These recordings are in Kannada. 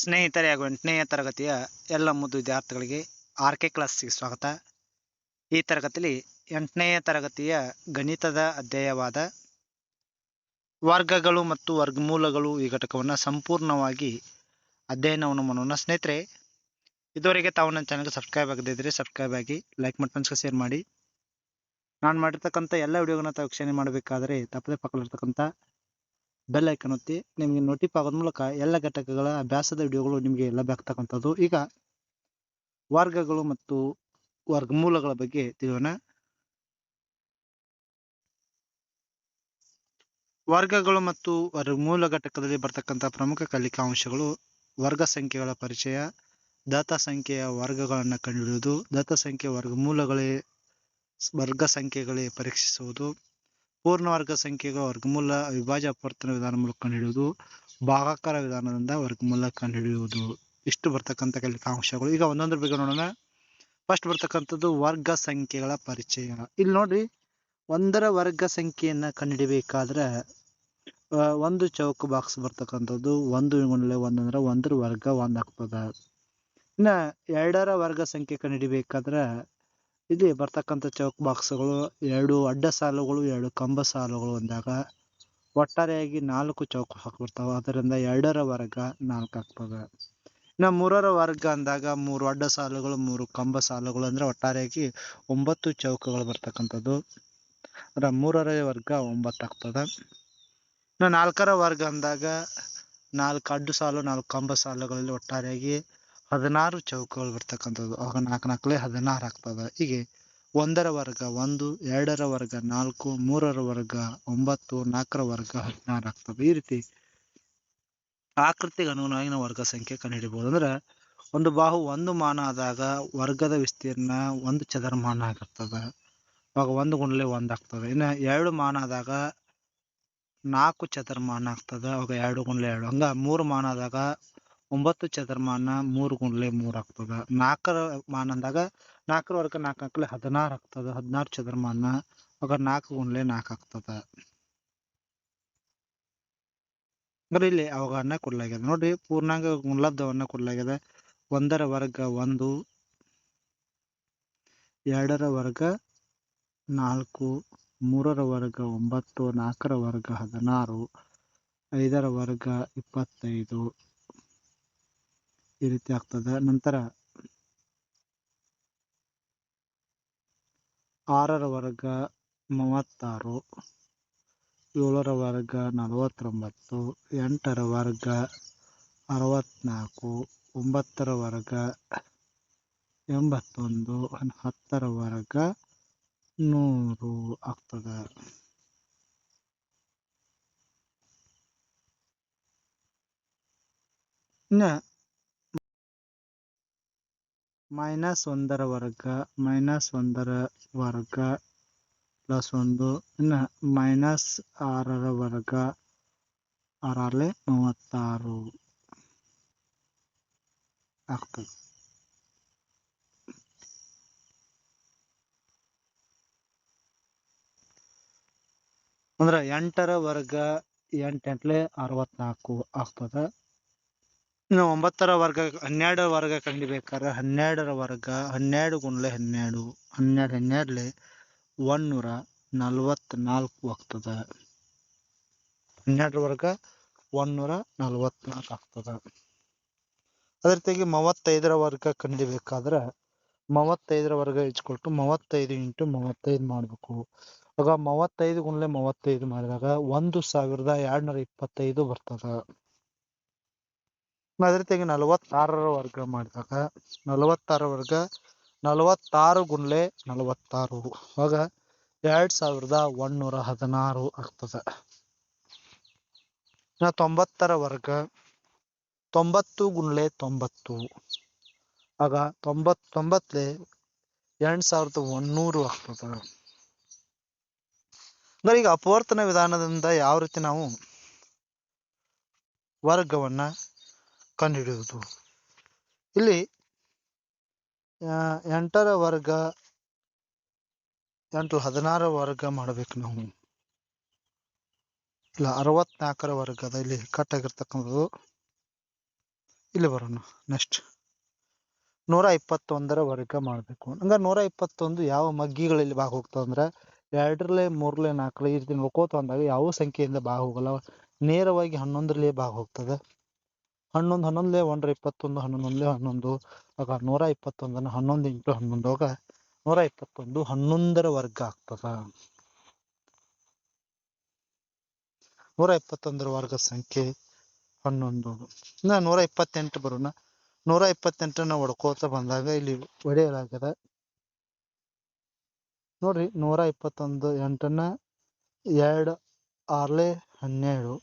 ಸ್ನೇಹಿತರೆ ಹಾಗೂ ಎಂಟನೆಯ ತರಗತಿಯ ಎಲ್ಲ ಮುದ್ದು ವಿದ್ಯಾರ್ಥಿಗಳಿಗೆ ಆರ್ ಕೆ ಕ್ಲಾಸಿಗೆ ಸ್ವಾಗತ. ಈ ತರಗತಿಯಲ್ಲಿ ಎಂಟನೆಯ ತರಗತಿಯ ಗಣಿತದ ಅಧ್ಯಾಯವಾದ ವರ್ಗಗಳು ಮತ್ತು ವರ್ಗಮೂಲಗಳು ಈ ಘಟಕವನ್ನು ಸಂಪೂರ್ಣವಾಗಿ ಅಧ್ಯಯನವನ್ನು ಮಾಡೋಣ. ಸ್ನೇಹಿತರೆ, ಇದುವರೆಗೆ ತಾವು ನನ್ನ ಚಾನಲ್ಗೆ ಸಬ್ಸ್ಕ್ರೈಬ್ ಆಗದಿದ್ದರೆ ಸಬ್ಸ್ಕ್ರೈಬ್ ಆಗಿ ಲೈಕ್ ಮತ್ತು ಫ್ರೆಂಡ್ಸ್ಗೆ ಶೇರ್ ಮಾಡಿ. ನಾನು ಮಾಡಿರ್ತಕ್ಕಂಥ ಎಲ್ಲ ವಿಡಿಯೋಗಳನ್ನ ತಾವು ವೀಕ್ಷಣೆ ಮಾಡಬೇಕಾದರೆ ತಪ್ಪದೆ ಪಕ್ಕದಲ್ಲಿರ್ತಕ್ಕಂಥ ಬೆಲ್ ಐಕನ್ ಒತ್ತಿ ನಿಮಗೆ ನೋಟಿಫ್ ಆಗೋದ್ ಮೂಲಕ ಎಲ್ಲ ಘಟಕಗಳ ಅಭ್ಯಾಸದ ವಿಡಿಯೋಗಳು ನಿಮಗೆ ಲಭ್ಯ ಈಗ ವರ್ಗಗಳು ಮತ್ತು ವರ್ಗಮೂಲಗಳ ಬಗ್ಗೆ ತಿಳಿಯೋಣ. ವರ್ಗಗಳು ಮತ್ತು ವರ್ಗಮೂಲ ಘಟಕದಲ್ಲಿ ಬರ್ತಕ್ಕಂಥ ಪ್ರಮುಖ ಕಲಿಕಾ ಅಂಶಗಳು ವರ್ಗ ಸಂಖ್ಯೆಗಳ ಪರಿಚಯ, ದತ್ತ ಸಂಖ್ಯೆಯ ವರ್ಗಗಳನ್ನು ಕಂಡುಹಿಡಿಯುವುದು, ದತ್ತ ಸಂಖ್ಯೆ ವರ್ಗಮೂಲಗಳೇ ವರ್ಗ ಸಂಖ್ಯೆಗಳೇ ಪರೀಕ್ಷಿಸುವುದು. ಪೂರ್ಣ ವರ್ಗ ಸಂಖ್ಯೆಗಳ ವರ್ಗಮೂಲ ಅವಿಭಾಜ್ಯ ಅಪವರ್ತನ ವಿಧಾನ ಮೂಲಕ ಕಂಡುಹಿಡಿಯುವುದು, ಭಾಗಾಕಾರ ವಿಧಾನದಿಂದ ವರ್ಗಮೂಲ ಕಂಡುಹಿಡಿಯುವುದು. ಇಷ್ಟು ಬರ್ತಕ್ಕಂಥ ಕಲಿಕಾಂಶಗಳು ಈಗ ಒಂದೊಂದ್ರ ಬಗ್ಗೆ ನೋಡೋಣ. ಫಸ್ಟ್ ಬರ್ತಕ್ಕಂಥದ್ದು ವರ್ಗ ಸಂಖ್ಯೆಗಳ ಪರಿಚಯ ಇಲ್ಲಿ ನೋಡ್ರಿ ಒಂದರ ವರ್ಗ ಸಂಖ್ಯೆಯನ್ನ ಕಂಡುಹಿಡಿಬೇಕಾದ್ರೆ ಒಂದು ಚೌಕ ಬಾಕ್ಸ್ ಬರ್ತಕ್ಕಂಥದ್ದು ಒಂದು ಗುಣಲೆ ಒಂದಂದ್ರೆ ಒಂದರ ವರ್ಗ ಒಂದ್ ಆಗ್ತದ. ಇನ್ನ ಎರಡರ ವರ್ಗ ಸಂಖ್ಯೆ ಕಂಡುಹಿಡಿಬೇಕಾದ್ರೆ ಇಲ್ಲಿ ಬರ್ತಕ್ಕಂಥ ಚೌಕ್ ಬಾಕ್ಸ್ಗಳು ಎರಡು ಅಡ್ಡ ಸಾಲುಗಳು, ಎರಡು ಕಂಬ ಸಾಲುಗಳು ಅಂದಾಗ ಒಟ್ಟಾರೆಯಾಗಿ ನಾಲ್ಕು ಚೌಕ ಹಾಕ್ಬಿಡ್ತಾವೆ. ಅದರಿಂದ ಎರಡರ ವರ್ಗ ನಾಲ್ಕು ಆಗ್ತದೆ. ಇನ್ನು ಮೂರರ ವರ್ಗ ಅಂದಾಗ ಮೂರು ಅಡ್ಡ ಸಾಲುಗಳು, ಮೂರು ಕಂಬ ಸಾಲುಗಳು ಅಂದ್ರೆ ಒಟ್ಟಾರೆಯಾಗಿ ಒಂಬತ್ತು ಚೌಕಗಳು ಬರ್ತಕ್ಕಂಥದ್ದು. ಅಂದ್ರೆ ಮೂರರ ವರ್ಗ ಒಂಬತ್ತು ಆಗ್ತದೆ. ಇನ್ನು ನಾಲ್ಕರ ವರ್ಗ ಅಂದಾಗ ನಾಲ್ಕು ಅಡ್ಡ ಸಾಲು, ನಾಲ್ಕು ಕಂಬ ಸಾಲುಗಳಲ್ಲಿ ಒಟ್ಟಾರೆಯಾಗಿ ಹದಿನಾರು ಚೌಕಗಳು ಬರ್ತಕ್ಕಂಥದ್ದು. ಅವಾಗ ನಾಲ್ಕು ನಾಲ್ಕಲೆ ಹದಿನಾರು ಆಗ್ತದೆ. ಹೀಗೆ ಒಂದರ ವರ್ಗ ಒಂದು, ಎರಡರ ವರ್ಗ ನಾಲ್ಕು, ಮೂರರ ವರ್ಗ ಒಂಬತ್ತು, ನಾಲ್ಕರ ವರ್ಗ ಹದಿನಾರು ಆಗ್ತದೆ. ಈ ರೀತಿ ಆಕೃತಿಗೆ ಅನುಗುಣವಾಗಿ ನಾವು ವರ್ಗ ಸಂಖ್ಯೆ ಕಂಡುಹಿಡಿಬೋದು. ಅಂದ್ರೆ ಒಂದು ಬಾಹು ಒಂದು ಮಾನ ಆದಾಗ ವರ್ಗದ ವಿಸ್ತೀರ್ಣ ಒಂದು ಚದರಮಾನ ಆಗಿರ್ತದೆ. ಅವಾಗ ಒಂದು ಗುಂಡ್ಲೆ ಒಂದು ಆಗ್ತದೆ. ಇನ್ನು ಎರಡು ಮಾನ ಆದಾಗ ನಾಲ್ಕು ಚದರಮಾನ ಆಗ್ತದೆ. ಅವಾಗ ಎರಡು ಗುಂಡ್ಲೆ ಎರಡು. ಹಂಗ ಮೂರು ಮಾನ ಆದಾಗ ಒಂಬತ್ತು ಚದರಮಾನ ಮೂರು ಗುಂಡ್ಲೆ ಮೂರ್ ಆಗ್ತದ. ನಾಲ್ಕರ ಮಾನ ಅಂದಾಗ ನಾಲ್ಕರ ವರ್ಗ ನಾಲ್ಕು ಹಾಕ್ಲೆ ಹದಿನಾರು ಆಗ್ತದ. ಹದಿನಾರು ಚದರಮಾನ, ಅವಾಗ ನಾಲ್ಕು ಗುಂಡ್ಲೆ ನಾಲ್ಕು ಆಗ್ತದ. ಅಂದ್ರೆ ಇಲ್ಲಿ ಅವಗಾಹನ ಕೊಡ್ಲಾಗ್ಯದ. ನೋಡ್ರಿ, ಪೂರ್ಣಾಂಗ ಗುಣಲಬ್ಧವನ್ನ ಕೊಡ್ಲಾಗ್ಯದ. ಒಂದರ ವರ್ಗ ಒಂದು, ಎರಡರ ವರ್ಗ ನಾಲ್ಕು, ಮೂರರ ವರ್ಗ ಒಂಬತ್ತು, ನಾಲ್ಕರ ವರ್ಗ ಹದಿನಾರು, ಐದರ ವರ್ಗ ಇಪ್ಪತ್ತೈದು. ಈ ರೀತಿ ಆಗ್ತದೆ ನಂತರ ಆರರ ವರ್ಗ ಮೂವತ್ತಾರು, ಏಳರ ವರ್ಗ ನಲವತ್ತೊಂಬತ್ತು, ಎಂಟರ ವರ್ಗ ಅರವತ್ತ್ನಾಲ್ಕು ಒಂಬತ್ತರ ವರ್ಗ ಎಂಬತ್ತೊಂದು, ಹತ್ತರ ವರ್ಗ ನೂರು ಆಗ್ತದೆ. ಇನ್ನ ಮೈನಸ್ ಒಂದರ ವರ್ಗ ಮೈನಸ್ ಒಂದರ ವರ್ಗ ಪ್ಲಸ್ ಒಂದು, ಇನ್ನ ಮೈನಸ್ ಆರರ ವರ್ಗ ಆರಲೆ ಮೂವತ್ತಾರು ಆಗ್ತದೆ. ಅಂದ್ರ ಎಂಟರ ವರ್ಗ ಎಂಟೆಂಟ್ಲೆ ಅರವತ್ನಾಲ್ಕು ಆಗ್ತದ. ಇನ್ನು ಒಂಬತ್ತರ ವರ್ಗ ಹನ್ನೆರಡರ ವರ್ಗ ಕಂಡಿಬೇಕಾದ್ರೆ ಹನ್ನೆರಡರ ವರ್ಗ, ಹನ್ನೆರಡು ಗುಂಡ್ಲೆ ಹನ್ನೆರಡು ಹನ್ನೆರಡು ಹನ್ನೆರಡ್ಲೆ ಒಂದೂರ ನಲ್ವತ್ನಾಲ್ಕು ಆಗ್ತದ. ಹನ್ನೆರಡರ ವರ್ಗ ಒಂದೂರ ನಲ್ವತ್ನಾಲ್ಕು ಆಗ್ತದ. ಅದ್ರ ತೆಗೆ ಮೂವತ್ತೈದರ ವರ್ಗ ಕಂಡಿಬೇಕಾದ್ರೆ ಮೂವತ್ತೈದರ ವರ್ಗ ಇಚ್ಕೊಟ್ಟು ಮೂವತ್ತೈದು ಇಂಟು ಮೂವತ್ತೈದು ಮಾಡಬೇಕು. ಆಗ ಮೂವತ್ತೈದು ಗುಂಡ್ಲೆ ಮೂವತ್ತೈದು ಮಾಡಿದಾಗ ಒಂದು ಸಾವಿರದ ಎರಡ್ನೂರ ಇಪ್ಪತ್ತೈದು ಬರ್ತದ. ಅದ್ರ ನಲವತ್ತಾರರ ವರ್ಗ ಮಾಡಿದಾಗ, ನಲವತ್ತಾರ ವರ್ಗ, ನಲವತ್ತಾರು ಗುಂಡ್ಲೆ ನಲವತ್ತಾರು. ಆಗ ಎರಡ್ ಸಾವಿರದ ಒಂದೂರ ಹದಿನಾರು ಆಗ್ತದ. ನಾ ತೊಂಬತ್ತರ ವರ್ಗ, ತೊಂಬತ್ತು ಗುಂಡ್ಲೆ ತೊಂಬತ್ತು. ಆಗ ತೊಂಬತ್ ಎಂಟ್ ಸಾವಿರದ ಒಂದೂರು ಆಗ್ತದ. ಅಂದ್ರೆ ಈಗ ಅಪವರ್ತನ ವಿಧಾನದಿಂದ ಯಾವ ರೀತಿ ನಾವು ವರ್ಗವನ್ನ ಕಂಡುಹಿಡಿಯುವುದು. ಇಲ್ಲಿ ಎಂಟರ ವರ್ಗ, ಎಂಟು ಹದಿನಾರ ವರ್ಗ ಮಾಡಬೇಕು ನಾವು. ಇಲ್ಲ, ಅರವತ್ನಾಲ್ಕರ ವರ್ಗದ ಇಲ್ಲಿ ಕಟ್ ಆಗಿರ್ತಕ್ಕಂಥದ್ದು ಇಲ್ಲಿ ಬರೋಣ ನೆಕ್ಸ್ಟ್ ನೂರ ಇಪ್ಪತ್ತೊಂದರ ವರ್ಗ ಮಾಡಬೇಕು. ಹಂಗ ನೂರ ಇಪ್ಪತ್ತೊಂದು ಯಾವ ಮಗ್ಗಿಗಳಲ್ಲಿ ಭಾಗ ಹೋಗ್ತಾವ ಅಂದ್ರೆ, ಎರಡರಲ್ಲೇ ಮೂರಲೇ ನಾಲ್ಕಲೇ ಈ ರೀತಿ ನೋಡ್ಕೋತ ಅಂದಾಗ ಯಾವ ಸಂಖ್ಯೆಯಿಂದ ಭಾಗ ಹೋಗಲ್ಲ ನೇರವಾಗಿ ಹನ್ನೊಂದರಲ್ಲೇ ಭಾಗ ಹೋಗ್ತದೆ ಹನ್ನೊಂದು ಹನ್ನೊಂದೇ ಒಂದರ ಇಪ್ಪತ್ತೊಂದು ಹನ್ನೊಂದೇ ಹನ್ನೊಂದು, ಆಗ ನೂರ ಇಪ್ಪತ್ತೊಂದನ್ನು ಹನ್ನೊಂದು ಇಂಟು ಹನ್ನೊಂದು, ಆಗ ನೂರ ಇಪ್ಪತ್ತೊಂದು ಹನ್ನೊಂದರ ವರ್ಗ ಆಗ್ತದ. ನೂರ ಇಪ್ಪತ್ತೊಂದರ ವರ್ಗ ಸಂಖ್ಯೆ ಹನ್ನೊಂದು. ನೂರ ಇಪ್ಪತ್ತೆಂಟು ಬರೋಣ. ನೂರ ಇಪ್ಪತ್ತೆಂಟನ್ನ ಹೊಡ್ಕೋತ ಬಂದಾಗ ಇಲ್ಲಿ ಒಡೆಯಲಾಗದ ನೋಡ್ರಿ, ನೂರ ಇಪ್ಪತ್ತೊಂದು ಎಂಟನ್ನ ಎರಡು, ಆರ್ಲೆ ಹನ್ನೆರಡು.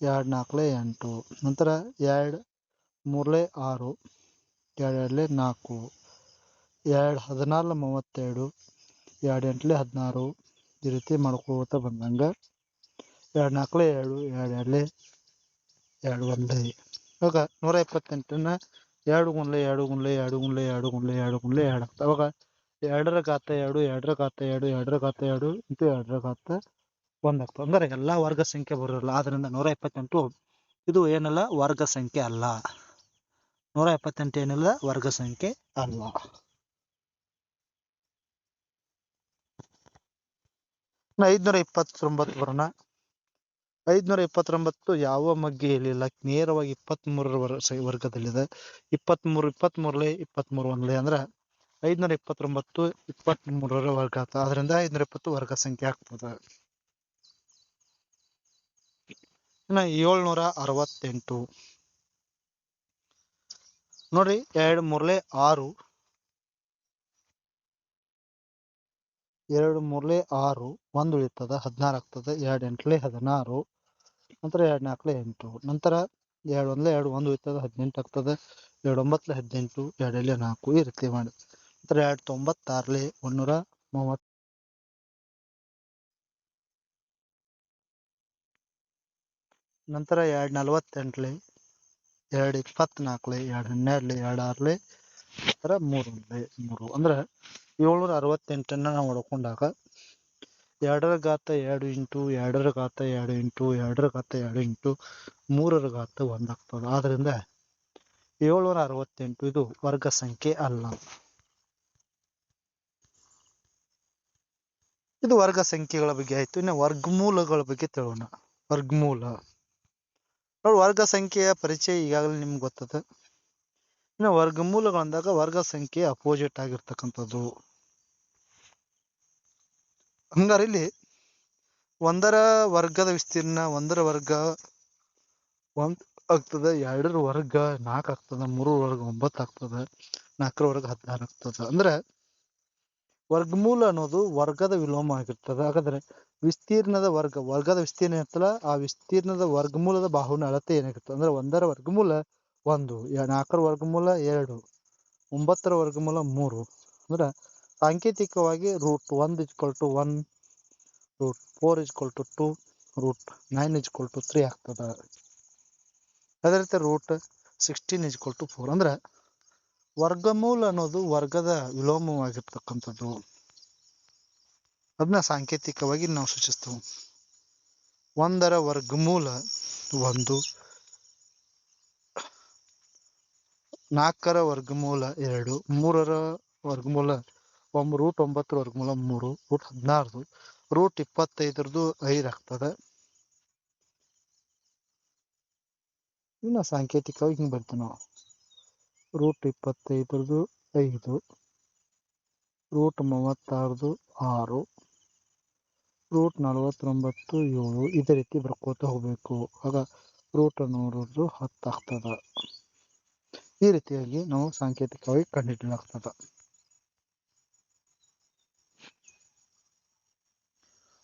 ಎರಡು ನಾಲ್ಕಲೆ ಎಂಟು, ನಂತರ ಎರಡು ಮೂರಲೆ ಆರು, ಎರಡು ಎರಡಲೆ ನಾಲ್ಕು, ಎರಡು ಹದಿನಾರು ಮೂವತ್ತೆರಡು, ಎರಡು ಎಂಟಲೆ ಹದಿನಾರು ಈ ರೀತಿ ಮಾಡ್ಕೋತ ಬಂದಂಗ ಎರಡು ನಾಲ್ಕಲೆ ಎರಡು ಎರಡು ಎರಡಲೆ ಎರಡು ಒಂದೇ. ಅವಾಗ ನೂರ ಇಪ್ಪತ್ತೆಂಟನ್ನು ಎರಡು ಗುಂಡ್ಲೆ ಎರಡು ಗುಂಡ್ಲೆ ಎರಡು ಗುಂಡ್ಲೆ ಎರಡು ಗುಂಡ್ಲೆ ಎರಡು ಗುಂಡ್ಲೆ ಎರಡು ಅವಾಗ ಎರಡರ ಘಾತ ಎರಡು, ಎರಡರ ಘಾತ ಎರಡು, ಎರಡರ ಘಾತ ಎರಡು ಇಂಟು ಎರಡರ ಘಾತ ಒಂದ್ ಅಂದರೆ ಎಲ್ಲಾ ವರ್ಗ ಸಂಖ್ಯೆ ಬರೋಲ್ಲ ಆದ್ರಿಂದ ನೂರ ಇಪ್ಪತ್ತೆಂಟು ಇದು ಏನಲ್ಲ ವರ್ಗ ಸಂಖ್ಯೆ ಅಲ್ಲ. ನೂರ ಎಪ್ಪತ್ತೆಂಟು ಏನಿಲ್ಲ ವರ್ಗ ಸಂಖ್ಯೆ ಅಲ್ಲ. ಐದ್ನೂರ ಇಪ್ಪತ್ತೊಂಬತ್ತು ಬರೋಣ. ಐದ್ನೂರ ಇಪ್ಪತ್ತೊಂಬತ್ತು ಯಾವ ಮಗ್ಗಿಯಲ್ಲಿ ಇರಲಿಲ್ಲ ನೇರವಾಗಿ ಇಪ್ಪತ್ತ್ ಮೂರರ ವರ್ ವರ್ಗದಲ್ಲಿದೆ. ಇಪ್ಪತ್ತ್ ಮೂರು ಇಪ್ಪತ್ತ್ ಒಂದಲೇ ಅಂದ್ರೆ ಐದ್ನೂರ ಇಪ್ಪತ್ತೊಂಬತ್ತು ಇಪ್ಪತ್ತ್ ಮೂರರ ವರ್ಗ ಆತ. ಅದರಿಂದ ಐದ್ನೂರ ಇಪ್ಪತ್ತು ವರ್ಗ ಸಂಖ್ಯೆ ಆಗ್ತದೆ ಇನ್ನ ಏಳ್ನೂರ ಅರವತ್ತೆಂಟು. ನೋಡ್ರಿ, ಎರಡ್ ಮೂರ್ಲೆ ಆರು. ಎರಡು ಮೂರ್ಲೆ ಆರು, ಒಂದ್ ಉಳಿತದ ಹದಿನಾರು ಆಗ್ತದೆ, ಎರಡು ಎಂಟ್ಲೆ ಹದಿನಾರು, ನಂತರ ಎರಡು ನಾಲ್ಕಲೆ ಎಂಟು, ನಂತರ ಎರಡು ಒಂದ್ಲೆ ಎರಡು ಒಂದು ಉಳಿತದ ಹದಿನೆಂಟು ಆಗ್ತದೆ, ಎರಡು ಒಂಬತ್ತಲೆ ಹದಿನೆಂಟು ಎರಡಲೆ ನಾಲ್ಕು, ಈ ರೀತಿ ಮಾಡಿ. ನಂತರ ಎರಡು ತೊಂಬತ್ತಾರ್ಲೆ ಒಂದೂರ ಮೂವತ್ ನಂತರ ಎರಡು ನಲ್ವತ್ತೆಂಟ್ಲಿ, ಎರಡು ಇಪ್ಪತ್ನಾಲ್ಕಲಿ ಎರಡು ಹನ್ನೆರಡ್ಲಿ, ಎರಡು ಆರ್ಲಿ, ನಂತರ ಮೂರು ಮೂರು. ಅಂದ್ರೆ ಏಳ್ನೂರ ಅರವತ್ತೆಂಟನ್ನು ನಾವು ಹೊಡ್ಕೊಂಡಾಗ ಎರಡರ ಘಾತ ಎರಡು ಇಂಟು ಎರಡರ ಘಾತ ಎರಡು ಇಂಟು ಎರಡರ ಘಾತ ಎರಡು ಇಂಟು ಮೂರರ ಘಾತ ಒಂದಾಗ್ತದೆ ಆದ್ದರಿಂದ ಏಳ್ನೂರ ಅರವತ್ತೆಂಟು ಇದು ವರ್ಗ ಸಂಖ್ಯೆ ಅಲ್ಲ. ಇದು ವರ್ಗ ಸಂಖ್ಯೆಗಳ ಬಗ್ಗೆ ಆಯ್ತು. ಇನ್ನು ವರ್ಗಮೂಲಗಳ ಬಗ್ಗೆ ತಿಳೋಣ. ವರ್ಗಮೂಲ. ನೋಡಿ, ವರ್ಗ ಸಂಖ್ಯೆಯ ಪರಿಚಯ ಈಗಾಗಲೇ ನಿಮ್ಗೆ ಗೊತ್ತದ. ಇನ್ನು ವರ್ಗಮೂಲಗಳಂದಾಗ ವರ್ಗ ಸಂಖ್ಯೆ ಅಪೋಸಿಟ್ ಆಗಿರ್ತಕ್ಕಂಥದ್ದು. ಹಂಗಾರೆ ಇಲ್ಲಿ ಒಂದರ ವರ್ಗದ ವಿಸ್ತೀರ್ಣ, ಒಂದರ ವರ್ಗ ಒಂದ್ ಆಗ್ತದೆ, ಎರಡರ ವರ್ಗ ನಾಲ್ಕು ಆಗ್ತದೆ, ಮೂರರ ವರ್ಗ ಒಂಬತ್ತು ಆಗ್ತದೆ, ನಾಲ್ಕರ ವರ್ಗ ಹದಿನಾರು ಆಗ್ತದೆ. ಅಂದ್ರೆ ವರ್ಗಮೂಲ ಅನ್ನೋದು ವರ್ಗದ ವಿಲೋಮ ಆಗಿರ್ತದೆ. ಹಾಗಾದ್ರೆ ವಿಸ್ತೀರ್ಣದ ವರ್ಗ, ವರ್ಗದ ವಿಸ್ತೀರ್ಣ ಇರ್ತಲ್ಲ ಆ ವಿಸ್ತೀರ್ಣದ ವರ್ಗಮೂಲದ ಬಾಹುವಿನ ಅಳತೆ ಏನಾಗಿರ್ತದೆ ಅಂದ್ರೆ ಒಂದರ ವರ್ಗಮೂಲ ಒಂದು ನಾಲ್ಕರ ವರ್ಗಮೂಲ ಎರಡು, ಒಂಬತ್ತರ ವರ್ಗಮೂಲ ಮೂರು. ಅಂದ್ರೆ ಸಾಂಕೇತಿಕವಾಗಿ ರೂಟ್ ಒಂದು equal to one, root four equal to two, root nine equal to three ಆಗ್ತದ. ಅದೇ ರೀತಿ root sixteen equal to four. ಅಂದ್ರೆ ವರ್ಗಮೂಲ ಅನ್ನೋದು ವರ್ಗದ ವಿಲೋಮವಾಗಿರ್ತಕ್ಕಂಥದ್ದು. ಅದನ್ನ ಸಾಂಕೇತಿಕವಾಗಿ ನಾವು ಸೂಚಿಸ್ತೇವೆ. ಒಂದರ ವರ್ಗಮೂಲ ಒಂದು, ನಾಲ್ಕರ ವರ್ಗಮೂಲ ಎರಡು, ಮೂರರ ವರ್ಗಮೂಲ ಒಂಬ ರೂಟ್ ಒಂಬತ್ತರ ವರ್ಗಮೂಲ ಮೂರು, ರೂಟ್ ಹದಿನಾರದು, ರೂಟ್ ಇಪ್ಪತ್ತೈದರದು ಐದು ಆಗ್ತದೆ ಇನ್ನು ಸಾಂಕೇತಿಕವಾಗಿ ಹಿಂಗೆ ಬರ್ತೀವಿ ನಾವು. ರೂಟ್ ಇಪ್ಪತ್ತೈದರದು ಐದು, ರೂಟ್ ಮೂವತ್ತಾರದು ಆರು ರೂಟ್ ನಲವತ್ತೊಂಬತ್ತು ಏಳು ಇದೇ ರೀತಿ ಬರ್ಕೋತ ಹೋಗಬೇಕು. ಆಗ ರೂಟ್ ನೋಡೋದು ಹತ್ತಾಗ್ತದ ಈ ರೀತಿಯಾಗಿ ನಾವು ಸಾಂಕೇತಿಕವಾಗಿ ಕಂಡುಹಿಡಿಯಲಾಗ್ತದ.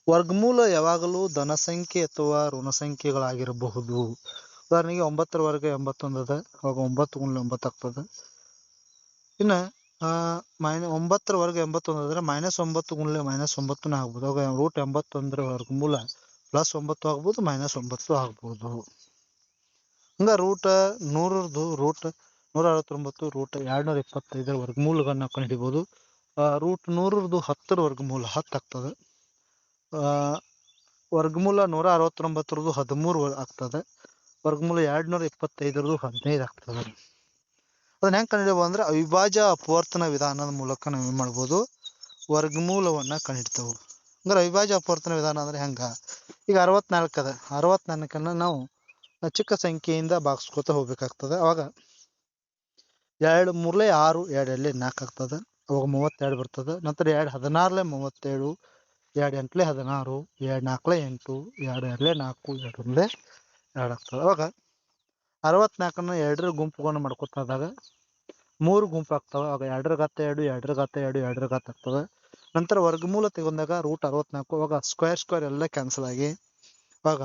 ವರ್ಗಮೂಲ ಯಾವಾಗಲೂ ಧನ ಸಂಖ್ಯೆ ಅಥವಾ ಋಣ ಸಂಖ್ಯೆಗಳಾಗಿರಬಹುದು ಉದಾಹರಣೆಗೆ ಒಂಬತ್ತರ ವರ್ಗ ಎಂಬತ್ತೊಂದು ಅದ ಅವಾಗ ಒಂಬತ್ತು ಗುಣಲೆ ಒಂಬತ್ತು ಆಗ್ತದೆ. ಇನ್ನು ಮೈನ ಒಂಬತ್ತರ ವರ್ಗ ಎಂಬತ್ತೊಂದು ಅಂದ್ರೆ ಮೈನಸ್ ಒಂಬತ್ತು ಮೂಲ ಮೈನಸ್ ಒಂಬತ್ತುನ ಆಗ್ಬೋದು. ಅವಾಗ ರೂಟ್ ಎಂಬತ್ತೊಂದರ ವರ್ಗಮೂಲ ಪ್ಲಸ್ ಒಂಬತ್ತು ಆಗ್ಬೋದು ಮೈನಸ್ ಒಂಬತ್ತು ಆಗ್ಬೋದು. ಹಂಗ ರೂಟ್ ನೂರರದು ರೂಟ್ ನೂರ ಅರವತ್ತೊಂಬತ್ತು ರೂಟ್ ಎರಡ್ನೂರ ಇಪ್ಪತ್ತೈದರ ವರ್ಗಮೂಲಗಳನ್ನ ಕಂಡುಹಿಡಿಬೋದು ರೂಟ್ ನೂರರದು ಹತ್ತರ ವರ್ಗಮೂಲ ಹತ್ತು ಆಗ್ತದೆ. ವರ್ಗಮೂಲ ನೂರ ಅರವತ್ತೊಂಬತ್ತರದು ಹದಿಮೂರು ಆಗ್ತದೆ. ವರ್ಗಮೂಲ ಎರಡ್ನೂರ ಇಪ್ಪತ್ತೈದರದು ಹದಿನೈದು ಆಗ್ತದೆ. ಅದನ್ನ ಹೆಂಗ್ ಕಂಡುಹಿಡಿಯಬಹುದು ಅಂದ್ರೆ ಅವಿಭಾಜ್ಯ ಅಪವರ್ತನ ವಿಧಾನದ ಮೂಲಕ ನಾವು ಏನ್ ಮಾಡ್ಬೋದು? ವರ್ಗಮೂಲವನ್ನ ಕಂಡುಹಿಡ್ತೇವೆ ಅಂದ್ರೆ ಅವಿಭಾಜ್ಯ ಅಪವರ್ತನ ವಿಧಾನ ಅಂದ್ರೆ ಹೆಂಗ? ಈಗ ಅರವತ್ನಾಲ್ಕು ಅದ. ಅರವತ್ನಾಲ್ಕನ್ನ ನಾವು ಚಿಕ್ಕ ಸಂಖ್ಯೆಯಿಂದ ಭಾಗಿಸ್ಕೊತ ಹೋಗ್ಬೇಕಾಗ್ತದೆ. ಅವಾಗ ಎರಡು ಮೂರ್ಲೆ ಆರು ಎರಡು ನಾಲ್ಕು ಆಗ್ತದೆ. ಅವಾಗ ಮೂವತ್ತೆರಡು ಬರ್ತದೆ. ನಂತರ ಎರಡು ಹದಿನಾರಲೆ ಮೂವತ್ತೇಳು, ಎರಡು ಎಂಟ್ಲೆ ಹದಿನಾರು, ಎರಡು ನಾಲ್ಕಲೆ ಎಂಟು, ಎರಡು ಎರಡ್ಲೆ ನಾಲ್ಕು ಎರಡು ಒಂದ್ಲೆ ಎರಡು ಆಗ್ತದೆ. ಅವಾಗ ಅರವತ್ನಾಲ್ಕನ್ನ ಎರಡರ ಗುಂಪುಗಳನ್ನು ಮಾಡ್ಕೊತ ಹೋದಾಗ ಮೂರು ಗುಂಪು ಆಗ್ತವೆ ಆಗ ಎರಡರ ಘಾತ ಎರಡು, ಎರಡರ ಘಾತ ಎರಡು, ಎರಡರ ಘಾತ ಆಗ್ತದೆ. ನಂತರ ವರ್ಗಮೂಲ ತೆಗೊಂಡಾಗ ರೂಟ್ ಅರವತ್ನಾಲ್ಕು ಅವಾಗ ಸ್ಕ್ವೇರ್ ಸ್ಕ್ವೇರ್ ಎಲ್ಲ ಕ್ಯಾನ್ಸಲ್ ಆಗಿ ಅವಾಗ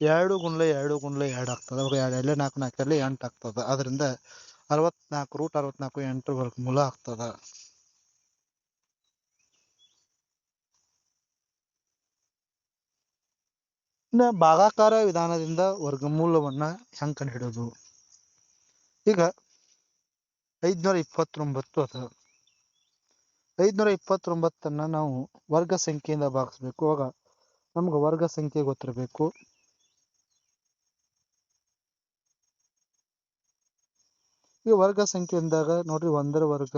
ಎರಡು ಗುಂಡ್ಲೆ ಎರಡು ಗುಂಡ್ಲೆ ಎರಡು ಆಗ್ತದೆ. ಅವಾಗ ಎರಡು ಎಲ್ಲೇ ನಾಲ್ಕು ನಾಲ್ಕರಲ್ಲಿ ಎಂಟು ಆಗ್ತದೆ. ಅದರಿಂದ ಅರವತ್ನಾಲ್ಕು ರೂಟ್ ಅರವತ್ನಾಲ್ಕು ಎಂಟು ವರ್ಗಮೂಲ ಆಗ್ತದ. ಇನ್ನ ಭಾಗಾಕಾರ ವಿಧಾನದಿಂದ ವರ್ಗಮೂಲವನ್ನ ಹೆಂಗ್ ಕಂಡುಹಿಡಿಯೋದು? ಈಗ ಐದ್ನೂರ ಇಪ್ಪತ್ತೊಂಬತ್ತು ಅದ. ಐದ್ನೂರ ಇಪ್ಪತ್ತೊಂಬತ್ತನ್ನ ನಾವು ವರ್ಗ ಸಂಖ್ಯೆಯಿಂದ ಭಾಗಿಸ್ಬೇಕು. ಆಗ ನಮ್ಗೆ ವರ್ಗ ಸಂಖ್ಯೆ ಗೊತ್ತಿರಬೇಕು. ಈ ವರ್ಗ ಸಂಖ್ಯೆ ಅಂದಾಗ ನೋಡ್ರಿ ಒಂದರ ವರ್ಗ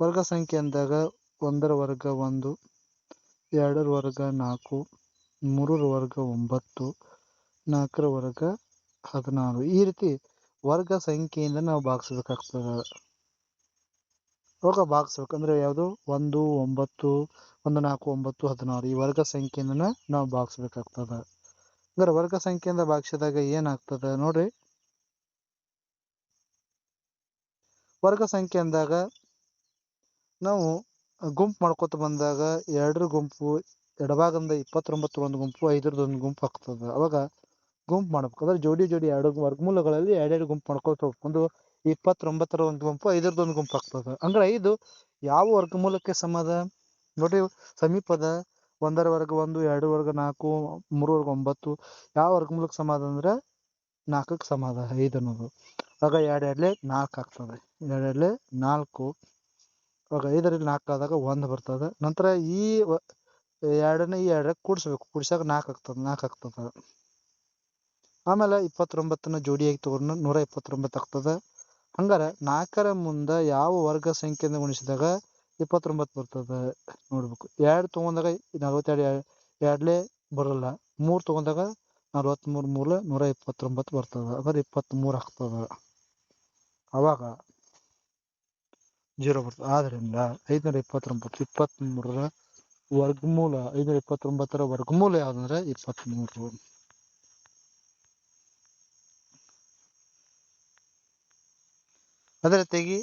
ವರ್ಗ ಸಂಖ್ಯೆ ಅಂದಾಗ ಒಂದರ ವರ್ಗ ಒಂದು ಎರಡರ ವರ್ಗ ನಾಲ್ಕು ಮೂರರ ವರ್ಗ ಒಂಬತ್ತು, ನಾಲ್ಕರ ವರ್ಗ ಹದಿನಾರು. ಈ ರೀತಿ ವರ್ಗ ಸಂಖ್ಯೆಯಿಂದ ನಾವು ಭಾಗಿಸ್ಬೇಕಾಗ್ತದ. ಅವಾಗ ಭಾಗಿಸ್ಬೇಕಂದ್ರೆ ಯಾವುದು? ಒಂದು, ಒಂಬತ್ತು, ಒಂದು, ನಾಲ್ಕು, ಒಂಬತ್ತು, ಹದಿನಾರು. ಈ ವರ್ಗ ಸಂಖ್ಯೆಯಿಂದ ನಾವು ಭಾಗಿಸ್ಬೇಕಾಗ್ತದ. ಅಂದ್ರೆ ವರ್ಗ ಸಂಖ್ಯೆಯಿಂದ ಭಾಗಿಸಿದಾಗ ಏನಾಗ್ತದ ನೋಡ್ರಿ. ವರ್ಗ ಸಂಖ್ಯೆ ಅಂದಾಗ ನಾವು ಗುಂಪು ಮಾಡ್ಕೊತ ಬಂದಾಗ ಎರಡರ ಗುಂಪು, ಎಡಭಾಗದಿಂದ ಇಪ್ಪತ್ತೊಂಬತ್ತರ ಒಂದು ಗುಂಪು ಐದರದ್ದು ಒಂದು ಗುಂಪು ಆಗ್ತದೆ. ಅವಾಗ ಗುಂಪು ಮಾಡ್ಬೇಕು. ಅಂದ್ರೆ ಜೋಡಿ ಜೋಡಿ ಎರಡು ವರ್ಗಮೂಲಗಳಲ್ಲಿ ಎರಡೆರಡು ಗುಂಪು ಮಾಡ್ಕೊತ ಹೋಗ್ಕೊಂಡು ಇಪ್ಪತ್ತೊಂಬತ್ತರ ಒಂದು ಗುಂಪು ಐದರದ್ದು ಒಂದು ಗುಂಪು ಆಗ್ತದೆ. ಅಂದ್ರೆ ಐದು ಯಾವ ವರ್ಗಮೂಲಕ್ಕೆ ಸಮದ? ನೋಡಿ, ಸಮೀಪದ ಒಂದರ ವರ್ಗ ಒಂದು, ಎರಡು ವರ್ಗ ನಾಲ್ಕು, ಮೂರು ವರ್ಗ ಒಂಬತ್ತು, ಯಾವ ವರ್ಗಮೂಲಕ್ಕೆ ಸಮ ಅದ ಅಂದ್ರೆ ನಾಲ್ಕಕ್ಕೆ ಸಮಾದ ಐದು ಅನ್ನೋದು. ಆಗ ಎರಡು ಎರಡ್ಲೆ ನಾಲ್ಕು ಆಗ್ತದೆ. ಎರಡೆರಡ್ಲೆ ನಾಲ್ಕು. ಅವಾಗ ಐದರಲ್ಲಿ ನಾಲ್ಕು ಆದಾಗ ಒಂದು ಬರ್ತದೆ. ನಂತರ ಈ ಎರಡನ್ನ ಈ ಎರಡಕ್ಕೆ ಕೂಡಿಸ್ಬೇಕು. ಕೂಡಿಸಾಗ ನಾಲ್ಕು ಆಗ್ತದೆ ನಾಲ್ಕು ಆಗ್ತದೆ. ಆಮೇಲೆ ಇಪ್ಪತ್ತೊಂಬತ್ತನ್ನ ಜೋಡಿಯಾಗಿ ತಗೊಂಡು ನೂರ ಇಪ್ಪತ್ತೊಂಬತ್ತು ಆಗ್ತದೆ. ಹಂಗಾರೆ ನಾಲ್ಕರ ಮುಂದೆ ಯಾವ ವರ್ಗ ಸಂಖ್ಯೆಯಿಂದ ಗುಣಿಸಿದಾಗ ಇಪ್ಪತ್ತೊಂಬತ್ತು ಬರ್ತದೆ. ನೋಡ್ಬೇಕು. ಎರಡು ತಗೊಂಡಾಗ ನಲ್ವತ್ತೆರಡು ಎರಡ್ಲೆ ಬರಲ್ಲ. ಮೂರು ತಗೊಂಡಾಗ ನಲ್ವತ್ತ್ಮೂರು ಮೂರು ನೂರ ಇಪ್ಪತ್ತೊಂಬತ್ತು ಬರ್ತದೆ. ಅಂದ್ರೆ ಇಪ್ಪತ್ತ್ಮೂರು ಆಗ್ತದೆ. ಅವಾಗ ಜೀರೋ ಬರ್ತದೆ. ಆದ್ರಿಂದ ಐದುನೂರ ಇಪ್ಪತ್ತೊಂಬತ್ತು ಇಪ್ಪತ್ತ್ಮೂರರ ವರ್ಗಮೂಲ ಐದುನೂರ ಇಪ್ಪತ್ತೊಂಬತ್ತರ ವರ್ಗಮೂಲ ಯಾವ್ದಂದ್ರೆ ಇಪ್ಪತ್ತ್ಮೂರು ಅದೇ ರೀತಿಯಾಗಿ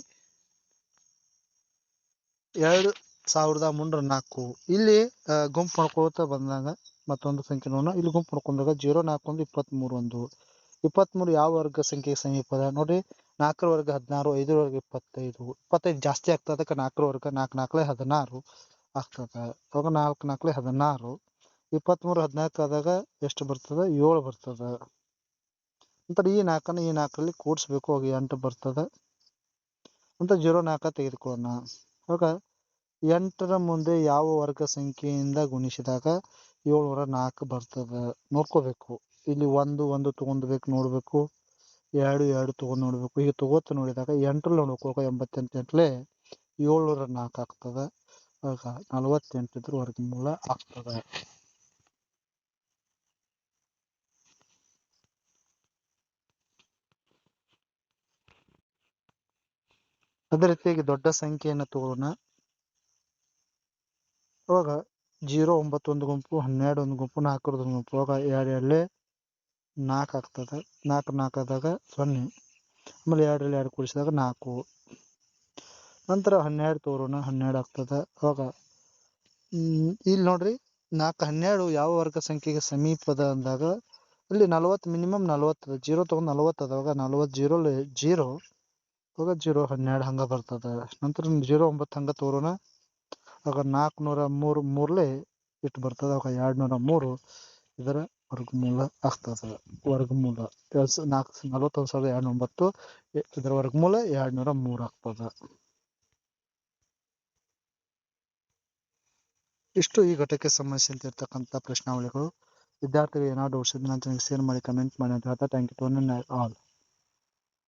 ಎರಡು ಸಾವಿರದ ಮುನ್ನೂರ ನಾಲ್ಕು. ಇಲ್ಲಿ ಗುಂಪು ಮಾಡ್ಕೊಳ್ತಾ ಬಂದಾಗ ಮತ್ತೊಂದು ಸಂಖ್ಯೆ ನೋಡೋಣ. ಇಲ್ಲಿ ಗುಂಪು ಮಾಡ್ಕೊಂಡಾಗ ಜೀರೋ ನಾಲ್ಕು ಒಂದು ಇಪ್ಪತ್ತ್ಮೂರು ಒಂದು. ಇಪ್ಪತ್ತ್ಮೂರು ಯಾವ ವರ್ಗ ಸಂಖ್ಯೆಗೆ ಸಮೀಪದ ನೋಡ್ರಿ ನಾಲ್ಕರ ವರ್ಗ ಹದಿನಾರು ಐದರ ವರ್ಗ ಇಪ್ಪತ್ತೈದು ಇಪ್ಪತ್ತೈದು ಜಾಸ್ತಿ ಆಗ್ತದೆ, ಅದಕ್ಕೆ ನಾಲ್ಕರ ವರ್ಗ ನಾಲ್ಕು, ನಾಲ್ಕಲೆ ಹದಿನಾರು ಆಗ್ತದೆ. ಅವಾಗ ನಾಲ್ಕು, ನಾಲ್ಕಲೆ ಹದಿನಾರು, ಇಪ್ಪತ್ತ್ಮೂರು, ಹದಿನಾಲ್ಕು ಆದಾಗ ಎಷ್ಟು ಬರ್ತದೆ? ಏಳು ಬರ್ತದೆ. ನಂತರ ಈ ನಾಲ್ಕನ್ನು ಈ ನಾಲ್ಕರಲ್ಲಿ ಕೂಡಿಸ್ಬೇಕು, ಅವಾಗ ಎಂಟು ಬರ್ತದೆ. ಅಂತ ಜೀರೋ ನಾಲ್ಕ ತೆಗೆದುಕೊಳ್ಳೋಣ. ಅವಾಗ ಎಂಟರ ಮುಂದೆ ಯಾವ ವರ್ಗ ಸಂಖ್ಯೆಯಿಂದ ಗುಣಿಸಿದಾಗ ಏಳ್ನೂರ ನಾಲ್ಕು ಬರ್ತದೆ? ನೋಡ್ಕೋಬೇಕು. ಇಲ್ಲಿ ಒಂದು ಒಂದು ತೊಗೊಂಡ್ಬೇಕು, ನೋಡ್ಬೇಕು. ಎರಡು ಎರಡು ತಗೊಂಡ್ ನೋಡಬೇಕು. ಈಗ ತಗೋತ ನೋಡಿದಾಗ ಎಂಟ್ರಲ್ಲಿ ನೋಡ್ಬೇಕು. ಎಂಬತ್ತೆಂಟು ಎಂಟ್ಲೆ ಏಳ್ನೂರ ನಾಲ್ಕು ಆಗ್ತದೆ. ಆಗ ನಲವತ್ತೆಂಟು ಇದ್ರ ವರ್ಗಮೂಲ ಆಗ್ತದೆ. ಅದೇ ರೀತಿಯಾಗಿ ದೊಡ್ಡ ಸಂಖ್ಯೆಯನ್ನು ತಗೊಳ್ಳೋಣ. ಅವಾಗ ಜೀರೋ ಒಂಬತ್ತು ಒಂದು ಗುಂಪು, ಹನ್ನೆರಡು ಒಂದು ಗುಂಪು ನಾಲ್ಕರದ್ದು ಗುಂಪು, ಅವಾಗ ಎರಡು ಎರಡಲೆ ನಾಲ್ಕು ಆಗ್ತದೆ. ನಾಲ್ಕು ನಾಲ್ಕು ಆದಾಗ ಸೊನ್ನೆ. ಆಮೇಲೆ ಎರಡರಲ್ಲಿ ಎರಡು ಕೂಡಿಸಿದಾಗ ನಾಲ್ಕು. ನಂತರ ಹನ್ನೆರಡು ತೋರೋಣ, ಹನ್ನೆರಡು ಆಗ್ತದೆ. ಅವಾಗ ಇಲ್ಲಿ ನೋಡ್ರಿ, ನಾಲ್ಕು, ಹನ್ನೆರಡು ಯಾವ ವರ್ಗ ಸಂಖ್ಯೆಗೆ ಸಮೀಪದ ಅಂದಾಗ, ಅಲ್ಲಿ ನಲವತ್ತು ಮಿನಿಮಮ್ ನಲವತ್ತದ ಜೀರೋ ತೊಗೊಂಡು ನಲವತ್ತು ಅವಾಗ ನಲವತ್ತು ಜೀರೋ ಜೀರೋ ಅವಾಗ ಜೀರೋ ಹನ್ನೆರಡು ಹಂಗ ಬರ್ತದೆ. ನಂತರ ಜೀರೋ ಒಂಬತ್ತು ಹಂಗ ತೋರೋಣ. ಆಗ ನಾಲ್ಕುನೂರ ಮೂರು, ಮೂರ್ಲೆ ಇಟ್ಟು ಬರ್ತದೆ. ಅವಾಗ ಎರಡು ನೂರ ಮೂರು. ಇದರ ವರ್ಗಮೂಲ ಆಗ್ತದೆ. ವರ್ಗಮೂಲ ನಾಲ್ಕು ನಲವತ್ತೊಂದು ಸಾವಿರದ ಎರಡು ಒಂಬತ್ತು ಇದರ ವರ್ಗಮೂಲ ಎರಡು ನೂರ ಮೂರು ಆಗ್ತದೆ. ಇಷ್ಟು ಈ ಘಟಕ್ಕೆ ಸಂಬಂಧಿಸಿದಂತೆ ಇರ್ತಕ್ಕಂಥ ಪ್ರಶ್ನಾವಳಿಗಳು. ವಿದ್ಯಾರ್ಥಿಗಳು ಏನಾದರೂ ಔಷಧಿ ನನ್ನ ಶೇರ್ ಮಾಡಿ ಕಮೆಂಟ್ ಮಾಡಿ ಅಂತ ಹೇಳ್ತಾ ಥ್ಯಾಂಕ್ ಯು ಟು ಆಲ್